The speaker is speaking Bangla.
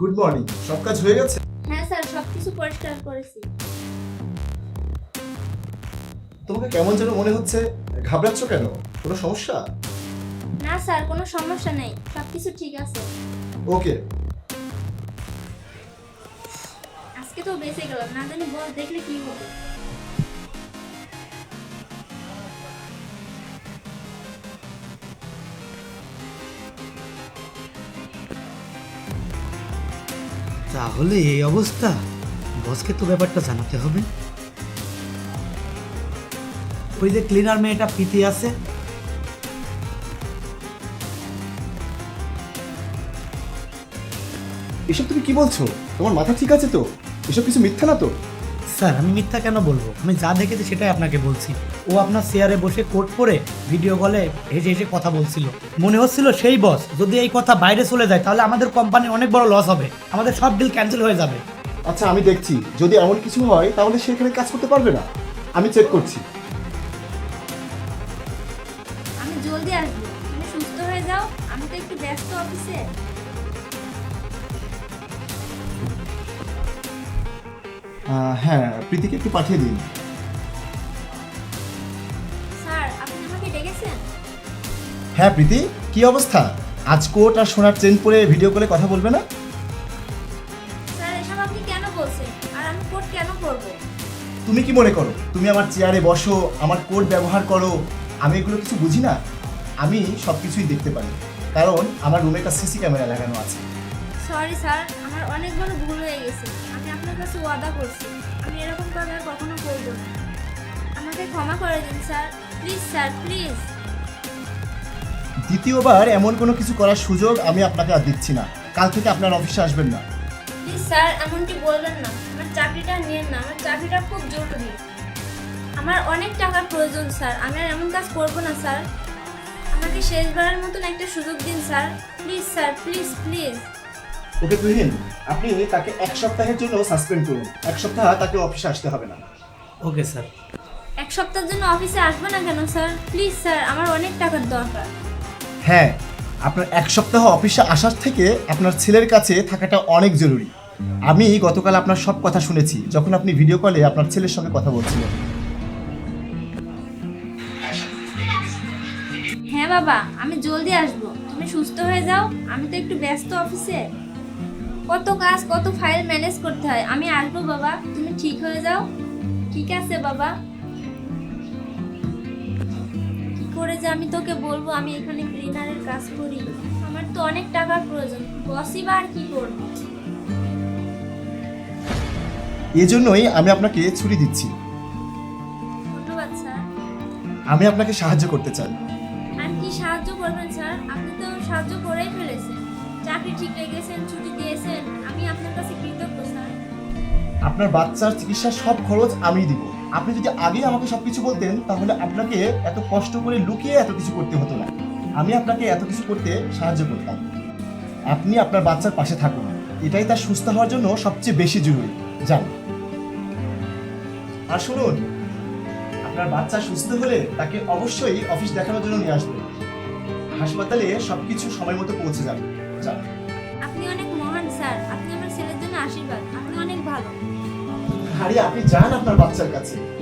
গুড মর্নিং সব কাজ হয়ে গেছে? হ্যাঁ স্যার সব কিছু পরিষ্কার করেছি। তোমাকে কেমন যেন মনে হচ্ছে ঘাবড়াচ্ছ কেন? কোনো সমস্যা? না স্যার কোনো সমস্যা নেই। সবকিছু ঠিক আছে। ওকে আজকে তো বেঁচে গেলাম না জানি বল দেখলে কি হবে? তাহলে এই অবস্থা। বসকে তো ব্যাপারটা জানাতে হবে। ওই যে ক্লিনার মেয়েটা পিতে আছে। এসব তুমি কি বলছো? তোমার মাথা ঠিক আছে তো? এসব কিছু মিথ্যা না তো? স্যার আমি মিথ্যা কেন বলব? আমি যা দেখেছি সেটাই আপনাকে বলছি। ও আপনার চেয়ারে বসে কোট পরে ভিডিও কলে হেসে হেসে কথা বলছিল। মনে হচ্ছিল সেই বস যদি এই কথা বাইরে চলে যায় তাহলে আমাদের কোম্পানি অনেক বড় লস হবে। আমাদের সব ডিল ক্যান্সেল হয়ে যাবে। আচ্ছা আমি দেখছি। যদি এমন কিছু হয় তাহলে সেখানে কাজ করতে পারবে না। আমি চেক করছি। আমি জলদি আসব। তুমি সুস্থ হয়ে যাও। আমি তো একটু ব্যস্ত অফিসে হ্যাঁ প্রীতিকে একটু পাঠিয়ে দিন। স্যার আপনি আমাকে ডেকেছেন? হ্যাঁ প্রীতি কি অবস্থা? আজ কোট আর সোনার চেন পরে ভিডিও কলে কথা বলবে না? স্যার এসব আপনি কেন বলছেন? আর আমি কোড কেন করব তুমি কি মনে করো? তুমি আমার চেয়ারে বসো আমার কোড ব্যবহার করো আমি এগুলো কিছু বুঝি না? আমি সব কিছুই দেখতে পারি। কারণ আমার রুমে একটা সিসি ক্যামেরা লাগানো আছে। সরি স্যার আমার অনেক বড় ভুল হয়ে গেছে। আমি আপনার কাছে ওয়াদা করছি। আমি এরকম আর কখনো করব না। আমাকে ক্ষমা করে দিন স্যার প্লিজ স্যার প্লিজ দ্বিতীয়বার এমন কোনো কিছু করার সুযোগ আমি আপনাকে আর দিচ্ছি না। কাল থেকে আপনার অফিসে আসবেন না। প্লিজ স্যার এমনটি বলবেন না। আমার চাকরিটা নিয়েন না। আমার চাকরিটা খুব জরুরি। আমার অনেক টাকার প্রয়োজন স্যার আমি আর এমন কাজ করব না স্যার আমাকে শেষবারের মতন একটা সুযোগ দিন sir please sir please please okay Tuhin আপনি তাকে এক সপ্তাহের জন্য সাসপেন্ড করুন। এক সপ্তাহ তাকে অফিসে আসতে হবে না। Okay sir. এক সপ্তাহের জন্য অফিসে আসব না কেন স্যার? প্লিজ স্যার আমার অনেক টাকার দরকার। হ্যাঁ আপনার এক সপ্তাহ অফিসে আসার থেকে আপনার ছেলের কাছে থাকাটা অনেক জরুরি। আমি গতকাল আপনার সব কথা শুনেছি যখন আপনি ভিডিও কলে আপনার ছেলের সঙ্গে কথা বলছিলেন। হ্যাঁ বাবা আমি জলদি আসব। তুমি সুস্থ হয়ে যাও আমি তো একটু ব্যস্ত অফিসে। কত কাজ কত ফাইল ম্যানেজ করতে হয়। আমি আসব বাবা তুমি ঠিক হয়ে যাও। ঠিক আছে বাবা। কি করে যে আমি তোকে বলব? আমি এখানে ক্লিনারের কাজ করি। আমার তো অনেক টাকার প্রয়োজন। বসই বা আর কি করব? এজন্যই আমি আপনাকে ছুটি দিচ্ছি। ধন্যবাদ স্যার। আমি আপনাকে সাহায্য করতে চাই। আর কি সাহায্য করবেন স্যার? আপনি তো সাহায্য করেই ফেলেছেন। চাকরি ঠিক রেখেছেন, ছুটি দিয়েছেন, আমি আপনার কাছে কৃতজ্ঞ, স্যার। আপনার বাচ্চার চিকিৎসার সব খরচ আমি দিব। আপনি যদি আগেই আমাকে সব কিছু বলতেন, তাহলে আপনাকে এত কষ্ট করে লুকিয়ে এত কিছু করতে হতো না। আমি আপনাকে এত কিছু করতে সাহায্য করতাম। আপনি আপনার বাচ্চার পাশে থাকুন। এটাই তার সুস্থ হওয়ার জন্য সবচেয়ে বেশি জরুরি। যান। আর শুনুন, আপনার বাচ্চা সুস্থ হলে তাকে অবশ্যই অফিস দেখানোর জন্য নিয়ে আসবেন। হাসপাতালে সবকিছু সময় মতো পৌঁছে যাবে। আপনি অনেক মহান স্যার। আপনি আমার ছেলের জন্য আশীর্বাদ। আপনি অনেক ভালো। আরে আপনি যান আপনার বাচ্চার কাছে।